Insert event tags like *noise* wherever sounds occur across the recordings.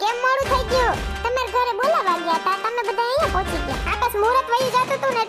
કેમ મોડું થઈ ગયું? તમારે ઘરે બોલાવા ગયા હતા તમે બધા અહીંયા પહોંચી ગયા. આકાશ બસ મુહૂર્ત વહી જતું હતું ને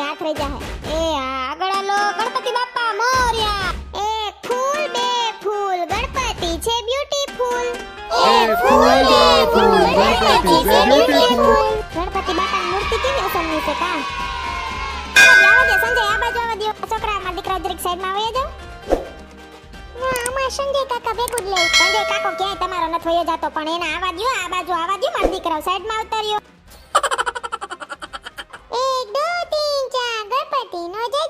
આવા દ્યો મૂર્તિ હાથ રહી જાહે એ હા આગળ આલો ગણપતિ બાપ્પા મોર્યા એક ફૂલ બે ફૂલ ગણપતિ છે બ્યુટીફુલ એક ફૂલ, બે ફૂલ, ગણપતિ છે beautiful. ગણપતિ બાપાની મૂર્તિ કેવી અસમની છે કા આવા દ્યો સંજય આ બાજુ આવા દ્યો છોકરા મારા દીકરા જરીક સાઈડમાં આવી જાવ ના અમાર સંજય કાકા ભેગું જ લે સંજય કાકો ક્યાંય તમારો નથી વયો જાતો પણ એને આવા દ્યો આ બાજુ આવા દ્યો મારા દીકરા સાઈડમાં ઉતાર્યો જય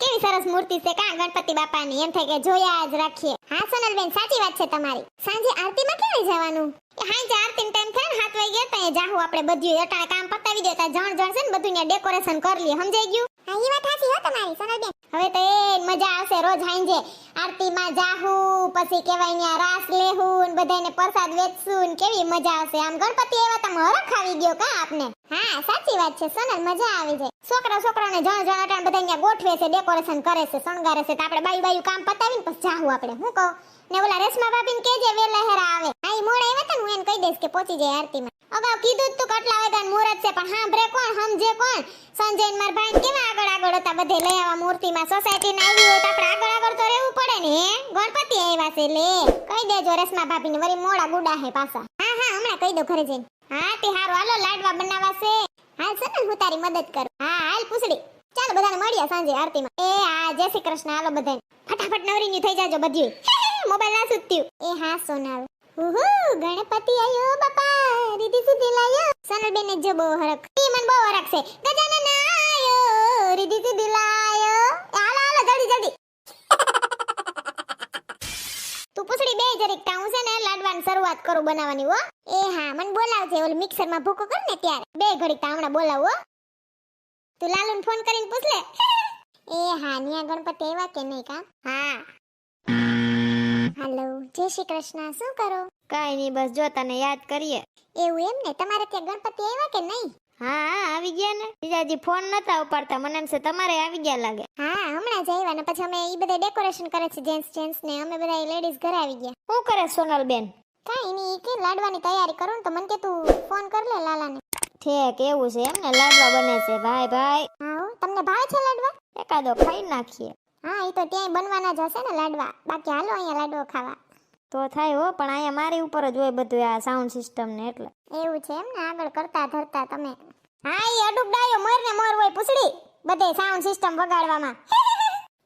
કેવી સરસ મૂર્તિ છે કા ગણપતિ બાપાની? એમ થાય કે જોયા જ રાખીએ. હા, સોનલબેન, સાચી વાત છે તમારી. સાંજે આરતીમાં ક્યારે જવાનું? એ હાંજે આરતી ટાઈમ થાય ને હાથ વાઈ ગયા ત્યાં જાહુ આપણે બધું અટાણે કામ પતાવી દેતા જણ જણ છે ને બધું ડેકોરેશન કરી લઈએ સમજાઈ ગયું? હા એ વાત સાચી હો તમારી સોનલબેન. હવે તો એ મજા આવશે રોજ હાંજે. આરતીમાં જાહું પછી કેવાય ત્યાં રાસ લેહું ને બધાને પ્રસાદ વેચશું ને કેવી મજા આવશે. આમ ગણપતિ એવા તમે હરખ આવી ગયો કા આપને? હા સાચી વાત છે સોનલ મજા આવી જાય. છોકરા છોકરાને જણ જણ અટાણ બધા અહીંયા ગોઠવે છે ડેકોરેશન કરે છે શણગારે છે તો આપણે બાયું બાયું કામ પતાવીને પછી જાહું આપણે. હું કહું? ને ઓલા રેશમા ભાભીને કેજે વેલા હેરા આવે. હા મોડા આવ્યા તા હું એને કહી દઈશ કે પહોંચી જાય આરતીમાં. અગાઉ કીધું તું કેટલા વાગ્યાનું મુહૂર્ત છે, પણ સાંભળે કોણ, સમજે કોણ? સંજય ને મારા ભાઈ કેવા આગળ આગળ હતા બધે લઈ આવા મૂર્તિમાં? સોસાયટી ને આવી હોય તો આપણે આગળ આગળ તો રહેવું પડે ને ગણપતિ આવ્યા છે, લે. કહી દેજો રેશમા ભાભીને, વળી મોડા ગુડા હે પાછા. હા હા, હમણાં કહી દો ઘરે જઈને. હા, તે હારું, હાલો, લાડવા બનાવવા છે હાલ સનલ હું તારી મદદ કરું. હા, હાલ પૂછડી. ચાલો બધાને મળીએ સાંજે આરતીમાં. એ હા જય શ્રી કૃષ્ણ, હાલો બધાને. ફટાફટ નવરીન્યુ થઈ જાજો બધું. મોબાઈલ ના સુત્યું એ હા, સોનાલ. હુહુ ગણપતિ આયો બાપા. રીધી સુધી લાયો. સોનલ બેન જો બહુ હરખ. ઈ મન બહુ હરખ છે. ગજાનન આયો. રીધી સુધી લાયો. હાલ, હાલો, જલ્દી જલ્દી. તું પૂછડી બે જરીક હું છે ને લાડવાની શરૂઆત કરું બનાવવાની, હો. એ હા, મને બોલાવજે. ઓલ મિક્સરમાં ભૂકો કર ને ત્યારે. બે ઘડી હમણાં બોલાવો તું લાલુને ફોન કરીને પૂછ લે. *laughs* એ હા, નિયા ગણપતિ આવ્યા કે નહીં કા? હા. હાલો જય શ્રી કૃષ્ણ. શું કરો? કાંઈ નહીં બસ જો તને યાદ કરીએ. એવું એમ ને? તમારે ત્યાં ગણપતિ આવ્યા કે નહીં? હા હા આવી ગયા ને. બીજાજી ફોન નતા ઉપાડતા. મને એમ છે તમારે આવી ગયા લાગે. હા હમણાં જ આવ્યા ને. પછી અમે એ બધા ડેકોરેશન કરે છે જેન્ટ્સ જેન્ટ્સ ને. અમે બધા લેડીઝ ઘરે આવી ગયા. શું કરે સોનલ બેન કાંઈ નહીં કે લાડવાની તૈયારી કરો ને તો મને કે તું ફોન કર લે લાલાને. ઠેક એવું છે એમ ને. લાડવા બને છે. ભાઈ ભાઈ. હા. તમને ભાવે છે લાડવા? એકાદો ખાઈ નાખીએ. હા એ તો ત્યાંય બનવાના જ હશે ને લાડવા. બાકી હાલો અહીંયા લાડવો ખાવા. તો થાય હો પણ અહીંયા મારી ઉપર જ હોય બધું આ સાઉન્ડ સિસ્ટમ ને એટલે. એવું છે એમ ને? આગળ કરતા ધરતા તમે. હા એ અડુક ડાયો મર ને મર હોય પૂછડી. બધે સાઉન્ડ સિસ્ટમ વગાડવામાં.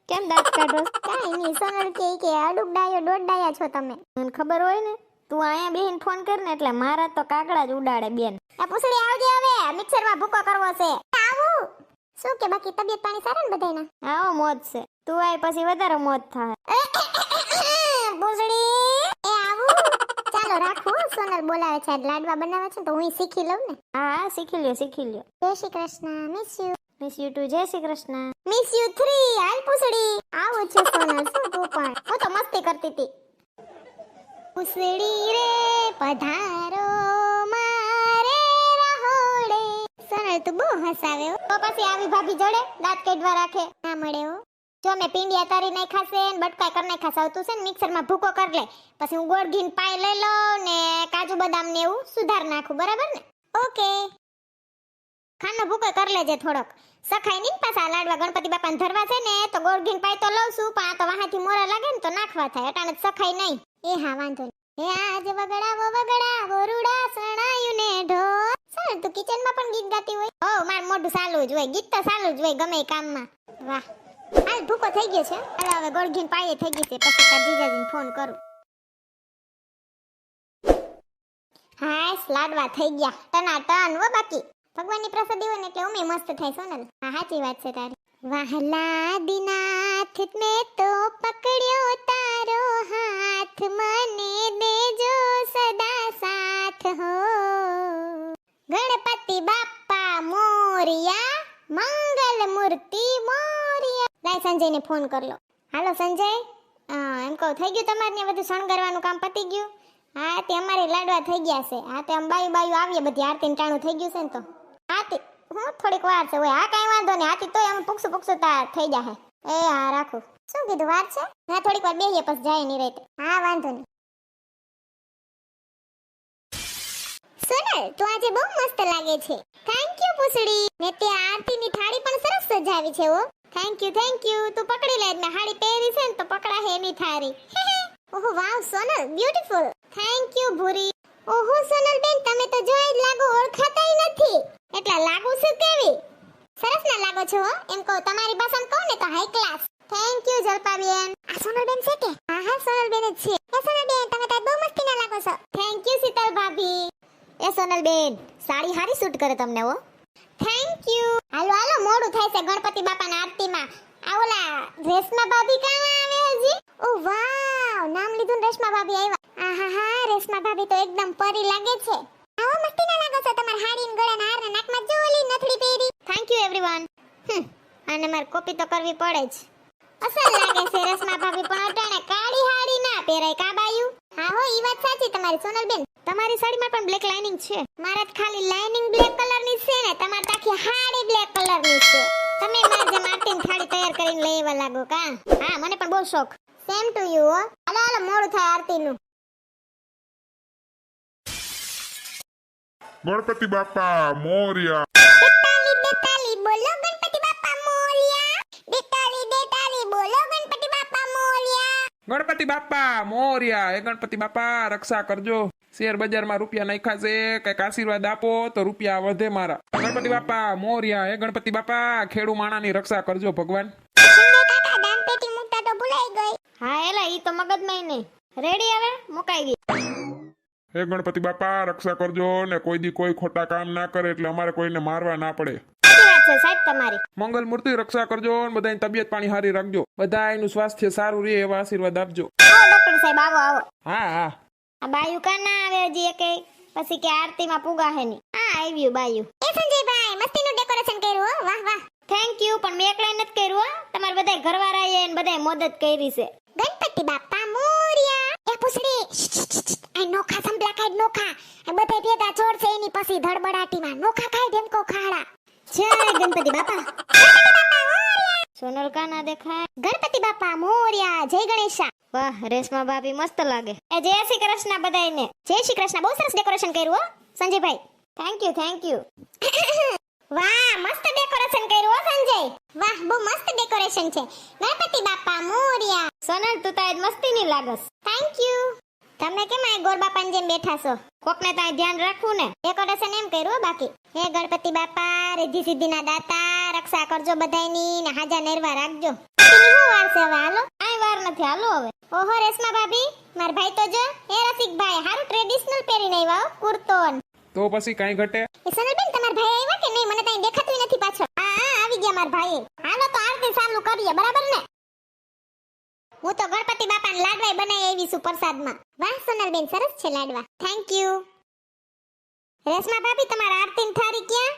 કેમ દાંત કાઢો કાઈ નહીં સોનલ કે કે અડુક ડાયો દોઢ ડાયા છો તમે. મને ખબર હોય ને તું અહીંયા બેહીન ફોન કર ને એટલે મારા તો કાગડા જ ઉડાડે બેન. આ પૂછડી આવજે હવે મિક્સરમાં ભૂકો કરવો છે. શું કે બાકી તબિયત પાણી સારા ને બધાયના? આવો મોજ છે. તું આય પછી વધારે મોજ થાય. *coughs* ભૂસડી એ આવું. ચાલો રાખું સોનલ બોલાવે છે લાડવા બનાવે છે તો હું શીખી લઉં ને. હા હા શીખી લ્યો શીખી લ્યો. જય Shri Krishna miss you miss you too જય Shri Krishna. Miss you three હાલ પૂછડી આવું છે સોનલ શું તું પણ? હું તો મસ્તી કરતી હતી પૂછડી રે પધારો. હસાવે તો પછી આવી ભાભી જોડે, દાંત કાઢવા રાખે. ના મળે હો. જો મેં પિંડિયા તારી નાખ્યા છે ને બટકાઈ કરી છે હવે છે ને મિક્સરમાં ભૂકો કરી લે. પછી હું ગોળ ઘીન પાય લઈ લઉં ને કાજુ બદામ ને એવું સુધાર નાખું, બરાબર ને? ઓકે. ખાંડનો ભૂકો કરી લેજે થોડોક. સખાઈ નહીં પાછા લાડવા ગણપતિ બાપાને ધરવા છે ને, તો ગોળ ઘીન પાઈ તો લઉં છું, પણ આ તો વાહાથી મોરા લાગે ને તો નાખવા થાય, અટાણે સખાઈ નહીં. એ હા, વાંધો નહીં. હે આજ વગડાવો વગડાવો, રૂડા સણાયું ને ઢોર ચાલ, તું કિચનમાં પણ ગીત ગાતી હોય? ઓ, માર મોઢું સાલું જ હોય, ગીત તો સાલું જ હોય, ગમે કામમાં. વાહ. હાલ, ભૂકો થઈ ગયો છે. હાલો હવે ગોળઘીન ઘીન થઈ ગઈ છે. પછી તાર જીજાજીને ફોન કરું. હાશ લાડવા થઈ ગયા. ટના ટન વો બાકી. ભગવાનની પ્રસાદી હોય ને એટલે ઉમે મસ્ત થાય, સોનલ. હા, સાચી વાત છે તારી. વહલા દિનાથ મે તો પકડ્યો તારો હાથ. મને દેજો સદા સાથ, હો. ગણપતિ બાપ્પા મોરિયા મંગલ મૂર્તિ મોરિયા લાય સંજયને ફોન કર લો હાલો સંજય હા એમ કહું, થઈ ગયું તમારે ને બધું શણગારવાનું કામ પતી ગયું? હા તે અમારે લાડવા થઈ ગયા છે. હા તે આમ બાયું આવીએ, બધી આરતી ટાણું થઈ ગયું છે ને તો. હાથી, હું થોડીક વાર છે, ઓય, હા, કાંઈ વાંધો નહીં. હાથી તોય અમે પુક્ષુ તાર થઈ જાય એ, હા, રાખું. શું કીધું, વાર છે? હા, થોડીક વાર બેહીએ, પછી જાય નહીં રહેતી હા, વાંધો નહીં. સોનલ, તું આજે બહુ મસ્ત લાગે છે. થેન્ક યુ પૂછડી. ને તે આરતીની થાળી પણ સરસ સજાવી છે ઓ થેન્ક યુ થેન્ક યુ તું પકડી લે ને હાડી પહેરી છે ને તો પકડા હે એની થાળી. ઓહો, wow, Sonal beautiful thank you ભૂરી. ઓહો, સોનલ બેન, તમે તો જોઈ જ લાગો ઓળખાતાય નથી. એટલા લાગુ છે કેવી? સરસ ના લાગો છો એમ કહું, તમારી ભાષામાં કહો ને તો હાઈ ક્લાસ થેન્ક યુ જલપાબેન. આ સોનલ બેન છે કે? હા હા, સોનલ બેન જ છે. એ સોનલ બેન, તમે તો બહુ મસ્તી ના લાગો છો. થેન્ક યુ શીતલ ભાભી. એ સોનલ બેન, સાડી હારી સૂટ કરે તમને હો. થેન્ક યુ હાલો હાલો, મોડું થાય છે ગણપતિ બાપાના આરતીમાં. આ ઓલા રેશમા ભાભી કાં આવે હજી? ઓ, વાવ, નામ લીધું ને રેશમા ભાભી આવ્યા આ હા, રેશમા ભાભી તો એકદમ પરી લાગે છે. આવો મસ્તી ના લાગો છો તમાર હાડી ને ગળાના હાર ને નાકમાં જો ઓલી નથડી પહેરી. થેન્ક યુ એવરીવન અને મારે કોપી તો કરવી પડે જ. અસલ લાગે છે રેશમા ભાભી પણ અટાણે કાળી હાડી ના પહેરાય કાબાયું હા હો, ઈ વાત સાચી તમારી સોનલબેન તમારી સાડીમાં પણ બ્લેક લાઇનિંગ છે. મારા ખાલી લાઇનિંગ બ્લેક કલરની છે ને તમારી આખી હાડી બ્લેક કલરની છે. તમે માર જે માર્ટિન થાળી તૈયાર કરીને લઈ આવવા લાગો કા? હા મને પણ બહુ શોખ. સેમ ટુ યુ હો. હાલો હાલો મોડું થાય આરતીનું. ગણપતિ બાપા મોરિયા. બેતાલી બેતાલી બોલો ગણપતિ બાપા મોરિયા. બેતાલી બેતાલી બોલો ગણપતિ ગણપતિ બાપા મોર્યા. એ ગણપતિ બાપા રક્ષા કરજો. શેર બજારમાં રૂપિયા નાખ્યા છે. કંઈક આશીર્વાદ આપો તો રૂપિયા વધે મારા. ગણપતિ બાપા મોર્યા. એ ગણપતિ બાપા ખેડૂ માણાની રક્ષા કરજો ભગવાન. સંજય કાકા દાન પેટી મૂકતા તો ભૂલાઈ ગઈ. હા એલા ઈ તો મગજમાં નહીં. રેડી હવે? મુકાઈ ગઈ. હે ગણપતિ બાપા રક્ષા કરજો ને કોઈ દી કોઈ ખોટા કામ ના કરે એટલે અમારે કોઈને મારવા ના પડે. છે સાહેબ તમારી. મંગલ મૂર્તિ રક્ષા કરજો અને બધાની તબિયત પાણી સારી રાખજો. બધા એનું સ્વાસ્થ્ય સારું રહે એવા આશીર્વાદ આપજો. આવો ડોક્ટર સાહેબ આવો આવો. હા હા. આ બાયુ કા ના આવે હજી એકે પછી કે આરતીમાં પુગા હે ની હા આવ્યું બાયુ. એ સંજયભાઈ મસ્તીનું ડેકોરેશન કર્યું હો. વાહ વાહ. થેન્ક યુ પણ મેં એકલા નથી કર્યું હો. તમારે બધાય ઘરવાળાએ અને બધાય મદદ કરી છે. ગણપતિ બાપા મોરિયા. એ પૂછડી આ નોખા સંભલા કાઢ નોખા. આ બધાય ભેગા છોડશે એની પછી ધડબડાટીમાં. નોખા ખાય ઢેમકો ખાડા. ગણપતિ બાપા. સોનલ જય ગણેશા. વાહ, રેશમા ભાભી મસ્ત લાગે. જય શ્રી કૃષ્ણ બધાયને. જય શ્રી કૃષ્ણ. બહુ સરસ ડેકોરેશન કર્યું, હો, સંજયભાઈ. થેન્ક યુ થેન્ક યુ વાહ, મસ્ત ડેકોરેશન કર્યું, હો, સંજય. વાહ, બહુ મસ્ત ડેકોરેશન છે. ગણપતિ બાપા, મોરિયા. સોનલ, તું તો મસ્તી ની લાગસ. થેન્ક યુ તમે કેમ આ ગોર બાપાની જેમ બેઠા છો? કોકને તો ધ્યાન રાખવું ને. ડેકોરેશન એમ કર્યું બાકી. હે ગણપતિ બાપા રિદ્ધિ સિદ્ધિના દાતા રક્ષા કરજો બધાયની ને હાજા નરવા રાખજો. શું વાર છે હવે? હાલો. આય વાર નથી. હાલો હવે. ઓહો રેશમા ભાભી માર ભાઈ તો જો. એ રસિકભાઈ હારું ટ્રેડિશનલ પહેરીને આવ્યા કુર્તો તો પછી કાઈ ઘટે? એ સનલબેન તમાર ભાઈ આવ્યા કે નહીં? મને ત્યાં દેખાતું નથી પાછળ. હા હા આવી ગયા માર ભાઈ હાલો તો આરતી ચાલુ કરીએ બરાબર ને? હું તો ગણપતિ બાપાને લાડવાય બનાવી આવી છું પ્રસાદમાં. વાહ, સોનલબેન, સરસ છે લાડવા. થેન્ક યુ રેશમા ભાભી, તમારા આરતીની થાળી ક્યાં?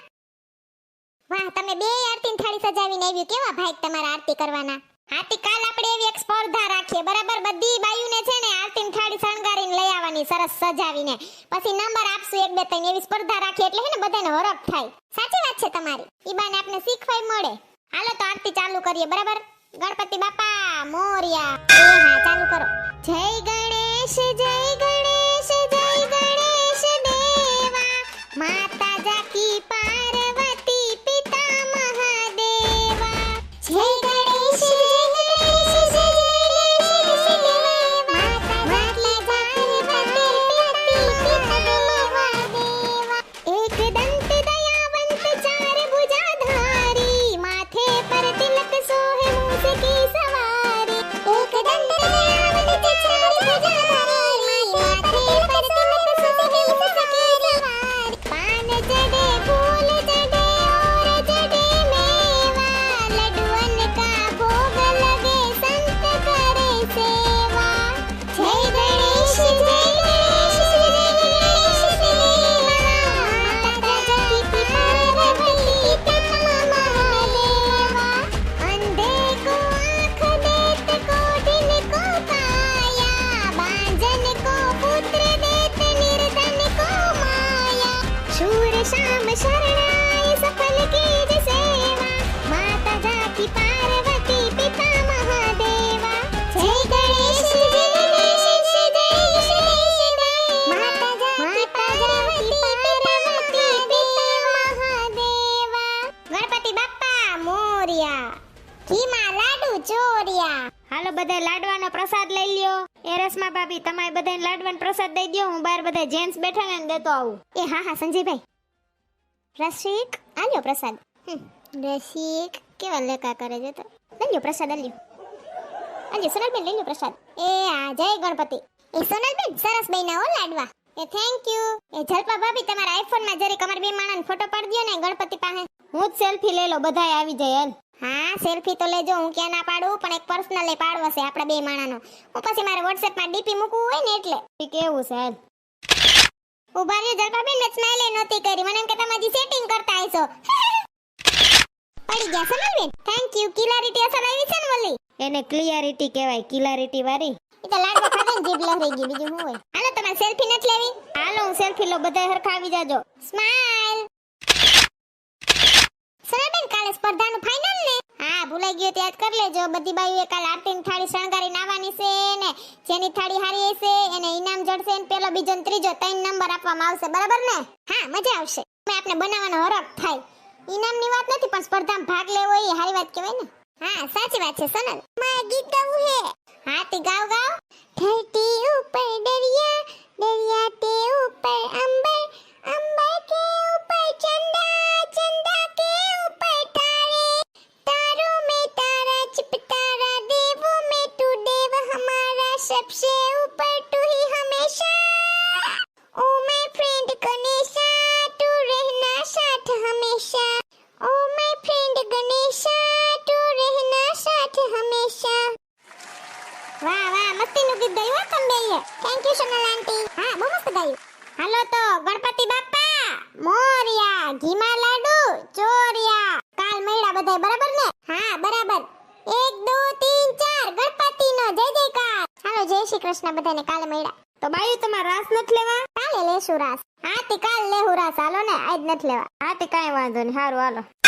વાહ, તમે બે આરતીની થાળી સજાવીને આવ્યું. કેવા ભાઈ તમારા આરતી કરવાના? આરતી કાલ આપણે એવી એક સ્પર્ધા રાખીએ. બરાબર, બધી બાયુને છે ને આરતીની થાળી શણગારીને લઈ આવવાની, સરસ સજાવીને. પછી નંબર આપશું એક, બે, ત્રણ, એવી સ્પર્ધા રાખીએ એટલે હે ને બધાને હરખ થાય. સાચી વાત છે તમારી. ઈબાને બાને આપણે શીખવાય મળે. હાલો તો આરતી ચાલુ કરીએ, બરાબર? ગણપતિ બાપા. મોરિયા. એ હા ચાલુ કરો. જય ગણેશ જય ગણેશ. આવું. એ હા હા, સંજયભાઈ. રસિક, આલ્યો પ્રસાદ. રસિક, કેવા લેકા કરે છે તો. લઈ લ્યો પ્રસાદ આલ્યો આલ્યો, સોનલબેન, લઈ લ્યો પ્રસાદ. એ આ, જય ગણપતિ. એ સોનલબેન, સરસ બન્યા હો, લાડવા. એ થેન્ક યુ એ જલપા ભાભી, તમારા આઈફોનમાં જરી અમાર બે માણસનો ફોટો પાડી દ્યો ને ગણપતિ પાસે. હું જ સેલ્ફી લઈ લો, બધાય આવી જાય હાલ હા સેલ્ફી તો લેજો, હું ક્યાં ના પાડું, પણ એક પર્સનલ એ પાડવો છે આપણા બે માણાનો. હું પછી મારે WhatsApp માં ડીપી મૂકવું હોય ને એટલે. કેવું છે ઊભા રહ્યો જલપાબેન ને સ્માઈલ નહોતી કરી. મને એમ કે તમે હજી સેટિંગ કરતા આઈસો *laughs* પડી ગયા સોનલબેન થેન્ક યુ ક્લિયરિટી અસર આવી છે ને વલી એને ક્લિયરિટી કહેવાય ક્લિયરિટી વાળી. એ તો લાડવા ખાધા ને જીભ લહરી ગઈ. બીજું શું હોય? હાલો તમારે સેલ્ફી નથી લેવી? હાલો હું સેલ્ફી લો બધા હરખા આવી જાજો. સ્માઈલ સોનલબેન કાલે સ્પર્ધાનું ફાઇનલ ને? હા ભૂલાઈ ગયું યાદ કરી લેજો. બધી બાઈઓએ કાલ આરતીની થાળી શણગારીને આવવાની છે ને જેની થાળી હારી હશે એને ઇનામ જડશે ને પેલો બીજો ત્રીજો ત્રણ નંબર આપવામાં આવશે. બરાબર ને? હા મજા આવશે. અમે આપને બનાવવાનો હરખ થાય. ઇનામની વાત નથી પણ સ્પર્ધામાં ભાગ લેવો એ હારી વાત કહેવાય ને? હા સાચી વાત છે સનલ. મા ગીત ગાવું હે? હા તે ગાવ ગાવ. ધરતી ઉપર દરિયા દરિયા તે ઉપર અંબર અંબર કે ઉપર ચંદા. હાલો તો, ગણપતિ બાપા મોરિયા, ઘીમા લાડુ, ચોરિયા. કાલ મળ્યા બધા બરાબર ને? હા, બરાબર. એક, દો, તીન, ચાર ગણપતિ નો જય જયકાર. હાલો, જય શ્રી કૃષ્ણ બધાને કાલે મળ્યા. તો બાયું, તમારે રાસ નથી લેવા? કાલે લેશું રાસ. હા તે કાલ લેહું રાસ. હાલો ને, આજ નથી લેવા. હા તે કાંઈ વાંધો નહીં. સારું હાલો.